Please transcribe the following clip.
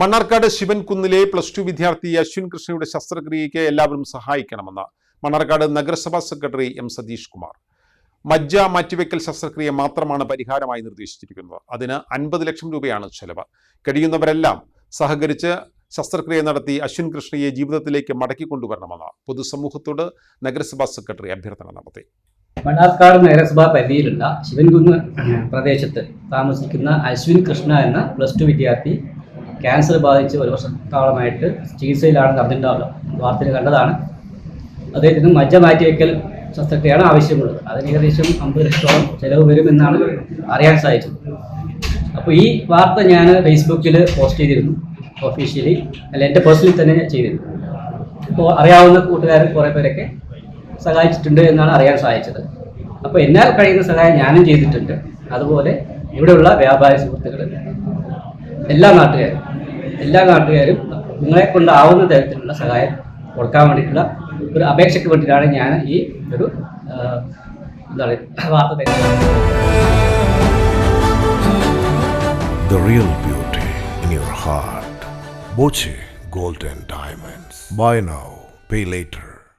Mannarkkad ശിവൻകുന്നിലെ plus two വിദ്യാർത്ഥി അശ്വിൻ കൃഷ്ണയുടെ ശസ്ത്രക്രിയയ്ക്ക് എല്ലാവരും സഹായിക്കണമെന്ന് മണ്ണാർക്കാട് നഗരസഭാ സെക്രട്ടറി എം സതീഷ് കുമാർ. മജ്ജ മാറ്റിവെക്കൽ ശസ്ത്രക്രിയ മാത്രമാണ് പരിഹാരമായി നിർദ്ദേശിച്ചിരിക്കുന്നത്. അതിന് അൻപത് ലക്ഷം രൂപയാണ് ചെലവ്. കഴിയുന്നവരെല്ലാം സഹകരിച്ച് ശസ്ത്രക്രിയ നടത്തി അശ്വിൻ കൃഷ്ണയെ ജീവിതത്തിലേക്ക് മടക്കി കൊണ്ടുവരണമെന്ന് പൊതുസമൂഹത്തോട് നഗരസഭാ സെക്രട്ടറി അഭ്യർത്ഥന നടത്തി. മണ്ണാർക്കാട് നഗരസഭാ പരിധിയിലുള്ള ശിവൻകുന്ന് പ്രദേശത്ത് താമസിക്കുന്ന അശ്വിൻ കൃഷ്ണ എന്ന പ്ലസ് ടു വിദ്യാർത്ഥി ക്യാൻസർ ബാധിച്ച് ഒരു വർഷത്തോളമായിട്ട് ചികിത്സയിലാണ് നടന്നിട്ടുണ്ടാവുക വാർത്തയിൽ കണ്ടതാണ്. അദ്ദേഹത്തിന് മജ്ജ മാറ്റിവെക്കൽ ശസ്ത്രക്രിയയാണ് ആവശ്യമുള്ളത്. അതിന് ഏകദേശം അമ്പത് ലക്ഷത്തോളം ചിലവ് വരുമെന്നാണ് അറിയാൻ സാധിച്ചത്. അപ്പോൾ ഈ വാർത്ത ഞാൻ ഫേസ്ബുക്കിൽ പോസ്റ്റ് ചെയ്തിരുന്നു. ഒഫീഷ്യലി അല്ല എന്റെ പേഴ്സണലി തന്നെ ചെയ്തിരുന്നു. അപ്പോൾ അറിയാവുന്ന കൂട്ടുകാർ കുറേ പേരൊക്കെ സഹായിച്ചിട്ടുണ്ട് എന്നാണ് അറിയാൻ സാധിച്ചത്. അപ്പോൾ എന്നാൽ കഴിയുന്ന സഹായം ഞാനും ചെയ്തിട്ടുണ്ട്. അതുപോലെ ഇവിടെയുള്ള വ്യാപാര സുഹൃത്തുക്കൾ എല്ലാ നാട്ടുകാരും എല്ലാ നാട്ടുകാരും നിങ്ങളെ കൊണ്ടാവുന്ന തരത്തിലുള്ള സഹായം കൊടുക്കാൻ വേണ്ടിയിട്ടുള്ള ഒരു അപേക്ഷയ്ക്ക് വേണ്ടിയിട്ടാണ് ഞാൻ ഈ ഒരു എന്താ എന്താണ് വാർത്ത The real beauty in your heart. Boche.